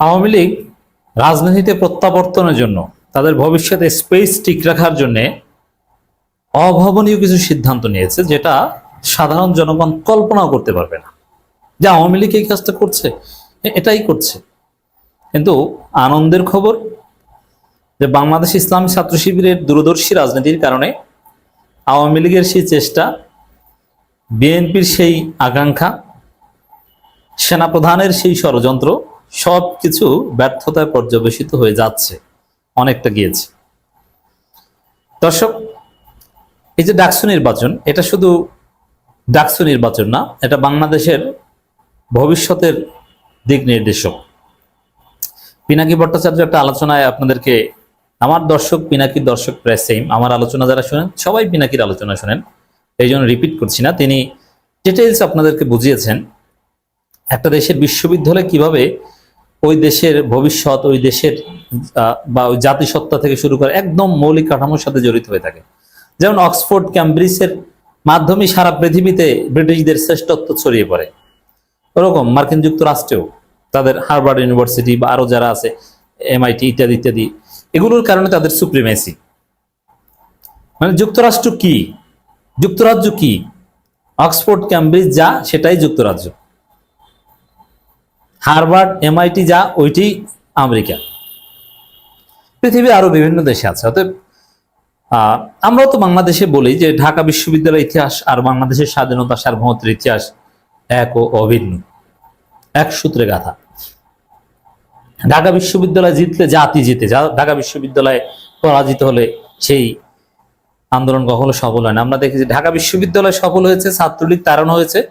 আওয়ামী লীগ রাজনীতিতে প্রত্যাবর্তনের জন্য, তাদের ভবিষ্যতে স্পেস ঠিক রাখার জন্য অভাবনীয় কিছু সিদ্ধান্ত নিয়েছে, যেটা সাধারণ জনগণ কল্পনাও করতে পারবে না। যে আওয়ামী লীগ এই কাজটা করছে এটাই করছে। কিন্তু আনন্দের খবর, যে বাংলাদেশ ইসলামী ছাত্র শিবিরের দূরদর্শী রাজনীতির কারণে আওয়ামী লীগের সেই চেষ্টা, বিএনপির সেই আকাঙ্ক্ষা, সেনাপ্রধানের সেই ষড়যন্ত্র সব কিছু ব্যর্থতায় পর্যবেসিত হয়ে যাচ্ছে, অনেকটা গিয়েছে। দর্শক, এই যে ডাকসু নির্বাচন, এটা শুধু ডাকসু নির্বাচন না, এটা বাংলাদেশের ভবিষ্যতের দিক নির্দেশক। পিনাকি ভট্টাচার্য একটা আলোচনায় আপনাদেরকে, আমার দর্শক পিনাকির দর্শক প্রায় সেম আমার আলোচনা যারা শোনেন, সবাই পিনাকির আলোচনা শোনেন, এই জন্য রিপিট করছি না। তিনি ডিটেলস আপনাদেরকে বুঝিয়েছেন, একটা দেশের বিশ্ববিদ্যালয় কীভাবে ওই দেশের ভবিষ্যৎ, ওই দেশের বা ওই জাতিসত্তা থেকে শুরু করে একদম মৌলিক কাঠামোর সাথে জড়িত হয়ে থাকে। যেমন অক্সফোর্ড, ক্যামব্রিজের মাধ্যমে সারা পৃথিবীতে ব্রিটিশদের শ্রেষ্ঠত্ব ছড়িয়ে পড়ে। ওরকম মার্কিন যুক্তরাষ্ট্রেও তাদের হার্ভার্ড ইউনিভার্সিটি বা আরও যারা আছে, এমআইটি ইত্যাদি ইত্যাদি, এগুলোর কারণে তাদের সুপ্রিমেসি। মানে যুক্তরাষ্ট্র কি? যুক্তরাজ্য কি? অক্সফোর্ড, ক্যামব্রিজ যা, সেটাই যুক্তরাজ্য। হার্ভার্ড এমআইটি যা ওইটি আমেরিকা। পৃথিবীর আরও বিভিন্ন দেশে আছে। অতএব আহ, আমরাও তো বাংলাদেশে বলি যে ঢাকা বিশ্ববিদ্যালয়ের ইতিহাস আর বাংলাদেশের স্বাধীনতা সার্বভৌমত্বের ইতিহাস এক ও অভিন্ন এক সূত্রে গাথা। ঢাকা বিশ্ববিদ্যালয় জিতলে জাতি জিতে যা- ঢাকা বিশ্ববিদ্যালয়ে পরাজিত হলে সেই আন্দোলন কখনো সফল হয় না। আমরা দেখি যে ঢাকা বিশ্ববিদ্যালয় সফল হয়েছে ছাত্রলীগ তাড়ানো হয়েছে।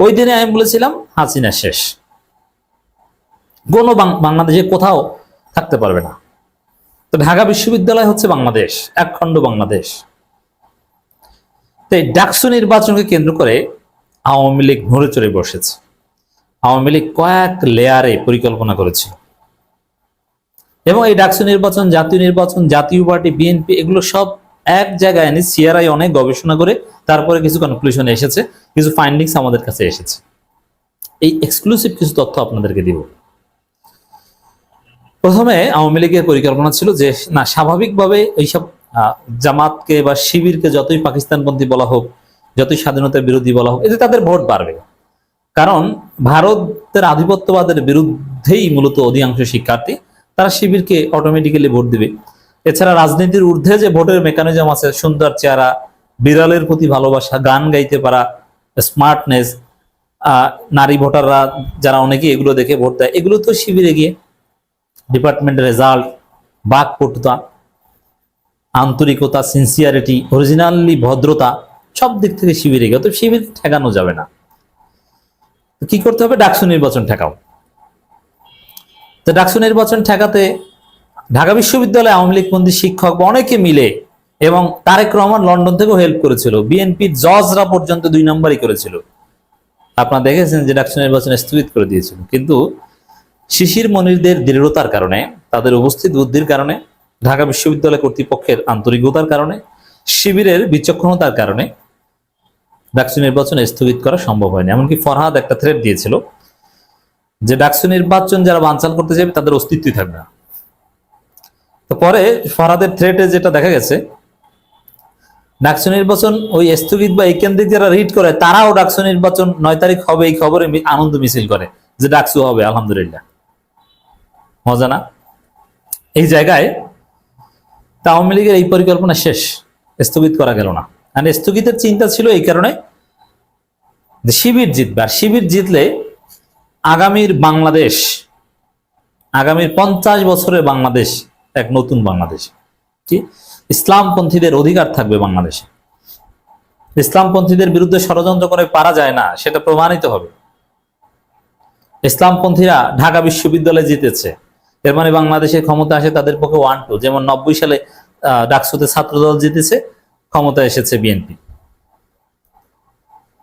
ওই দিনে আমি বলেছিলাম হাসিনা শেষ। কোনো বাংলাদেশে কোথাও থাকতে পারবে না। তো ঢাকা বিশ্ববিদ্যালয় হচ্ছে বাংলাদেশ, একখণ্ড বাংলাদেশ। তো এই ডাকসু নির্বাচনকে কেন্দ্র করে আওয়ামী লীগ নড়ে চড়ে বসেছে। আওয়ামী লীগ কয়েক লেয়ারে পরিকল্পনা করেছিল এবং এই ডাকসু নির্বাচন, জাতীয় নির্বাচন, জাতীয় পার্টি, বিএনপি, এগুলো সব এক জায়গায় এনে সিআরআই অনেক গবেষণা করে তারপরে কিছু কনক্লুশনে এসেছে, কিছু ফাইন্ডিংস আমাদের কাছে এসেছে। এই এক্সক্লুসিভ কিছু তথ্য আপনাদেরকে দিব। প্রথমে আওয়ামী লীগের পরিকল্পনা ছিল যে, না, স্বাভাবিকভাবে এইসব জামাতকে বা শিবিরকে যতই পাকিস্তানপন্থী বলা হোক, যতই স্বাধীনতার বিরোধী বলা হোক, এতে তাদের ভোট বাড়বে। কারণ ভারতের আধিপত্যবাদের বিরুদ্ধেই মূলত অধিকাংশ শিক্ষার্থী, তারা শিবিরকে অটোমেটিক্যালি ভোট দিবে। এছাড়া রাজনীতির ঊর্ধ্বে যে ভোটের মেকানিজম আছে, সুন্দর চেহারা, বিড়ালের প্রতি ভালোবাসা, গান গাইতে পারা স্মার্টনেস নারী ভোটাররা যারা অনেকে এগুলো দেখে ভোট দেয়, এগুলো তো শিবিরে গিয়ে ডিপার্টমেন্টের রেজাল্ট বাকপটুতা আন্তরিকতা সিনসিয়ারিটি অরিজিনালি ভদ্রতা, সব দিক থেকে শিবিরে গিয়ে তো শিবির ঠেকানো যাবে না। কি করতে হবে? ডাকসু নির্বাচন ঠেকাও। তো ডাকসু নির্বাচন ঠেকাতে ঢাকা বিশ্ববিদ্যালয়ে আওয়ামী লীগপন্থী শিক্ষক অনেকে মিলে এবং তারেক রহমান লন্ডন থেকেও হেল্প করেছিল। বিএনপির জজরা পর্যন্ত দুই নম্বরই করেছিল। আপনারা দেখেছেন যে ডাকসু নির্বাচন স্থগিত করে দিয়েছিল। কিন্তু শিশির মনিরদের দৃঢ়তার কারণে, তাদের উপস্থিত বুদ্ধির কারণে, ঢাকা বিশ্ববিদ্যালয় কর্তৃপক্ষের আন্তরিকতার কারণে, শিবিরের বিচক্ষণতার কারণে ডাকসু নির্বাচন স্থগিত করা সম্ভব হয়নি। এমনকি ফরহাদ একটা থ্রেট দিয়েছিল যে ডাকসু নির্বাচন যারা বানচাল করতে যাবে তাদের অস্তিত্বই থাকবে না। তো পরে ফরহাদের থ্রেটে যেটা দেখা গেছে, ডাকসু নির্বাচন ওই স্থগিত বা এই কেন্দ্রিক যারা রিড করে, তারাও ডাকসু নির্বাচন নয় তারিখ হবে এই খবরে আনন্দ মিছিল করে যে ডাকসু হবে, আলহামদুলিল্লাহ। মজা না এই জায়গায় তা আওয়ামী লীগের এই পরিকল্পনা শেষ, স্থগিত করা গেল না। আর স্থগিতের চিন্তা ছিল এই কারণে শিবির জিতবে। আর শিবির জিতলে আগামীর বাংলাদেশ, আগামীর পঞ্চাশ বছরের বাংলাদেশ এক নতুন বাংলাদেশ। কি? ইসলামপন্থীদের অধিকার থাকবে বাংলাদেশে। ইসলামপন্থীদের বিরুদ্ধে ষড়যন্ত্র করে পারা যায় না, সেটা প্রমাণিত হবে। ইসলামপন্থীরা ঢাকা বিশ্ববিদ্যালয়ে জিতেছে। এর মানে বাংলাদেশের ক্ষমতা আসে তাদের পক্ষে ওয়ান টু যেমন নব্বই সালে ডাকসুতে ছাত্রদল জিতেছে ক্ষমতা এসেছে বিএনপি।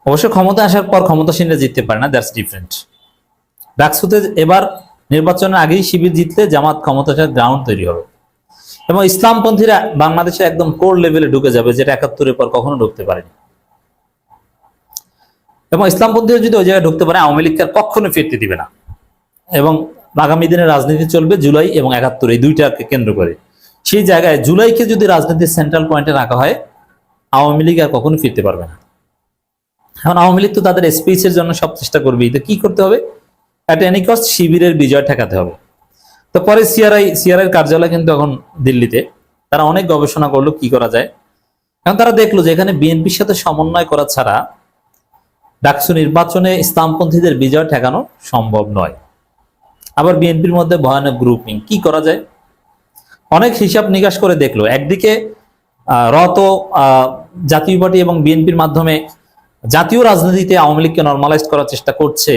অবশ্য ক্ষমতা আসার পর ক্ষমতাসীনরা জিততে পারে না দ্যাটস ডিফারেন্ট ডাকসুতে এবার নির্বাচনের আগেই শিবির জিতলে জামাত ক্ষমতাসার গ্রাউন্ড তৈরি হবে। এবং ইসলামপন্থীরা বাংলাদেশে একদম কোর লেভেলে ঢুকে যাবে, যেটা একাত্তরের পর কখনো ঢুকতে পারেনি। এবং ইসলামপন্থীরা যদি ওই জায়গায় ঢুকতে পারে, আওয়ামী লীগকে আর কখনো ফিরতে দিবে না। এবং আগামী দিনে রাজনীতি চলবে জুলাই এবং একাত্তর, এই দুইটাকে কেন্দ্র করে। সেই জায়গায় জুলাইকে যদি রাজনীতির সেন্ট্রাল পয়েন্টে রাখা হয়, আওয়ামী লীগ আর কখনো ফিরতে পারবে না। এখন আওয়ামী লীগ তো তাদের স্পেসের জন্য সব চেষ্টা করবেই। তো কি করতে হবে? অ্যাট এনি কস্ট শিবিরের বিজয় ঠেকাতে হবে। তো পরে সিআরআই সিআরআই কার্যালয় কিন্তু এখন দিল্লিতে। তারা অনেক গবেষণা করল কি করা যায়। এখন তারা দেখল যে এখানে বিএনপির সাথে সমন্বয় করা ছাড়া ডাকসু নির্বাচনে ইসলামপন্থীদের বিজয় ঠেকানো সম্ভব নয়। আবার বিএনপির মধ্যে ভয়ানক গ্রুপিং কি করা যায়? অনেক হিসাব নিকাশ করে দেখল। একদিকে রত জাতীয় পার্টি এবং বিএনপির মাধ্যমে জাতীয় রাজনীতিতে আওয়ামী লীগকে নর্মালাইজ করার চেষ্টা করছে।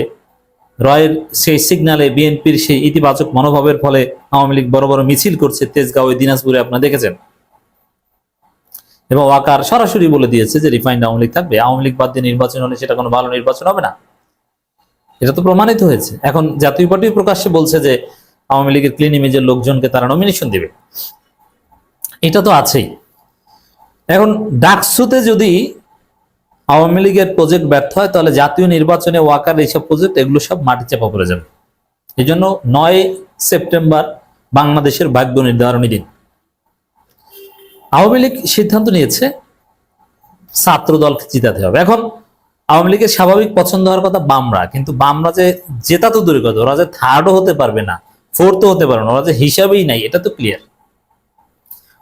রয়ের সেই সিগনালে বিএনপির সেই ইতিবাচক মনোভাবের ফলে আওয়ামী লীগ বড় বড় মিছিল করছে তেজগাঁও দিনাজপুরে, আপনারা দেখেছেন। এবং ওয়াকার সরাসরি বলে দিয়েছে যে, রিফাইন্ড আওয়ামী লীগ থাকবে। আওয়ামী লীগ বাদ দিয়ে নির্বাচন হলে সেটা কোনো ভালো নির্বাচন হবে না। এটা তো প্রমাণিত হয়েছে। এখন জাতীয় পার্টি প্রকাশ্যে বলছে যে আওয়ামী লীগের ক্লিন ইমেজের লোকজনকে তারা নমিনেশন দিবে। এটা তো আছেই। এখন ডাকসুতে যদি আওয়ামী লীগের প্রজেক্ট ব্যর্থ হয়, তাহলে জাতীয় নির্বাচনে ওয়াকার এইসব প্রজেক্ট এগুলো সব মাটি চাপা পড়ে যাবে। এই জন্য নয় সেপ্টেম্বর বাংলাদেশের ভাগ্য নির্ধারণী দিন। আওয়ামী লীগ সিদ্ধান্ত নিয়েছে ছাত্র দলকে জিতাতে হবে। এখন আওয়ামী লীগের স্বাভাবিক পছন্দ হওয়ার কথা বামরা, কিন্তু বামরা যে জেতা তো দূরের কথা, ওরা যে থার্ডও হতে পারবে না ফোর্থও হতে পারবে না, ওরা যে হিসাবেই নাই, এটা তো ক্লিয়ার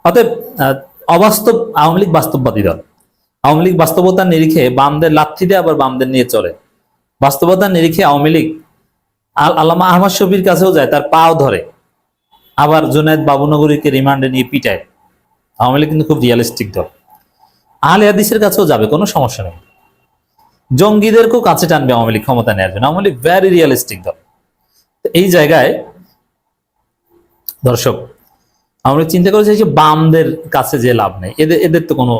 অতএব অবাস্তব আওয়ামী লীগ বাস্তববাদী দল। আওয়ামী লীগ বাস্তবতার নিরিখে বামদের লাথি দিয়ে আবার বামদের নিয়ে চলে। বাস্তবতার নিরিখে আওয়ামী লীগ আল- আল্লামা আহমদ শফির কাছেও যায়, তার পাও ধরে। আবার জুনায়দ বাবুনগরীকে রিমান্ডে নিয়ে পিটায়। আওয়ামী লীগ কিন্তু খুব রিয়ালিস্টিক দল। আহলে হাদিসের কাছেও যাবে, কোনো সমস্যা নেই। জঙ্গিদেরকেও কাছে টানবে আওয়ামী লীগ ক্ষমতা নেওয়ার জন্য। আওয়ামী লীগ ভ্যারি রিয়ালিস্টিক দল। এই জায়গায় দর্শক, আমরা চিন্তা করেছি যে বামদের কাছে যে লাভ নেই, এদের এদের তো কোনো,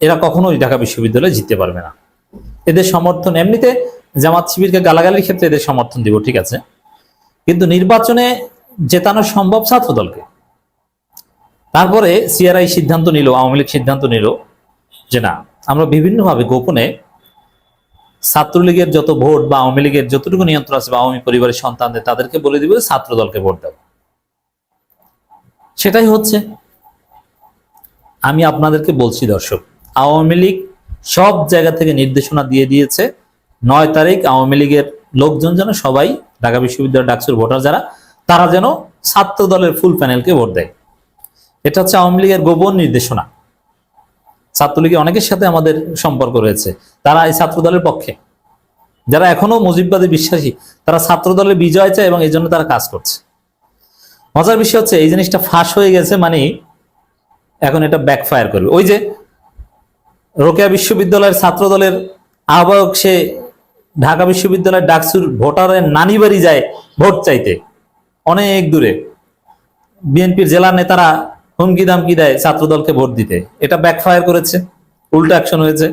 এরা কখনোই ঢাকা বিশ্ববিদ্যালয়ে জিততে পারবে না। এদের সমর্থন, এমনিতে জামাত শিবিরকে গালাগালির ক্ষেত্রে এদের সমর্থন দিব, ঠিক আছে। কিন্তু নির্বাচনে জেতানো সম্ভব ছাত্র দলকে তারপরে সিআরআই সিদ্ধান্ত নিল, আওয়ামী লীগ সিদ্ধান্ত নিল যে না, আমরা বিভিন্নভাবে গোপনে ছাত্রলীগের যত ভোট বা আওয়ামী লীগের যতটুকু নিয়ন্ত্রণ আছে বা আওয়ামী পরিবারের সন্তানদের, তাদেরকে বলে দিব ছাত্র দলকে ভোট দাও। সেটাই হচ্ছে। আমি আপনাদেরকে বলছি, দর্শক, আওয়ামী লীগ সব জায়গা থেকে নির্দেশনা দিয়ে দিয়েছে, নয় তারিখ আওয়ামী লীগের লোকজন যেন সবাই ঢাকা বিশ্ববিদ্যালয় ডাকসুর ভোটার যারা, তারা যেন ছাত্র দলের ফুল প্যানেলকে ভোট দেয়। এটা হচ্ছে আওয়ামী লীগের গোপন নির্দেশনা। ছাত্রলীগের অনেকের সাথে আমাদের সম্পর্ক রয়েছে। তারা এই ছাত্র দলের পক্ষে। যারা এখনও মুজিববাদী বিশ্বাসী, তারা ছাত্র দলের বিজয় চায় এবং এই জন্য তারা কাজ করছে। মজার বিষয় হচ্ছে, এই জিনিসটা ফাঁস হয়ে গেছে মানে এখন এটা ব্যাকফায়ার করবে। ওই যে রোকেয়া বিশ্ববিদ্যালয়ের ছাত্র দলের আহ্বায়ক, সে ঢাকা বিশ্ববিদ্যালয়ের ডাকসুর ভোটারের নানি বাড়ি যায় ভোট চাইতে। অনেক দূরে। বিএনপির জেলার নেতারা হুমকি দামকি দেয় ছাত্র দলকে ভোট দিতে। এটা ব্যাকফায়ার করেছে উল্টো অ্যাকশন হয়েছে।